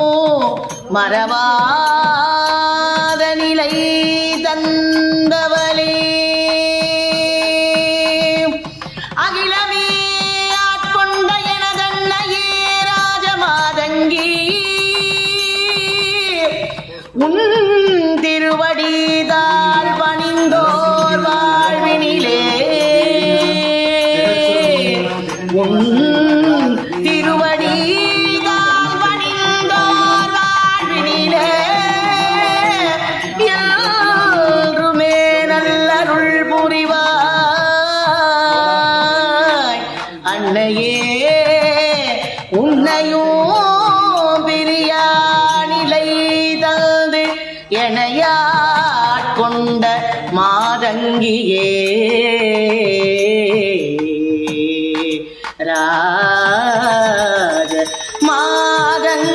மறவாத நிலை தந்தவளே. அகிலமே ஆட்கொண்ட எனதன்னையே ராஜமாதங்கி. உன் திருவடிதால் பணிந்தோர் வாழ்வினிலே. உன் திருவடிதால் அல்லையே உன்னையும் பிரியா நிலை தந்து எனையாட்கொண்ட மாதங்கியே. ராஜ மாதங்க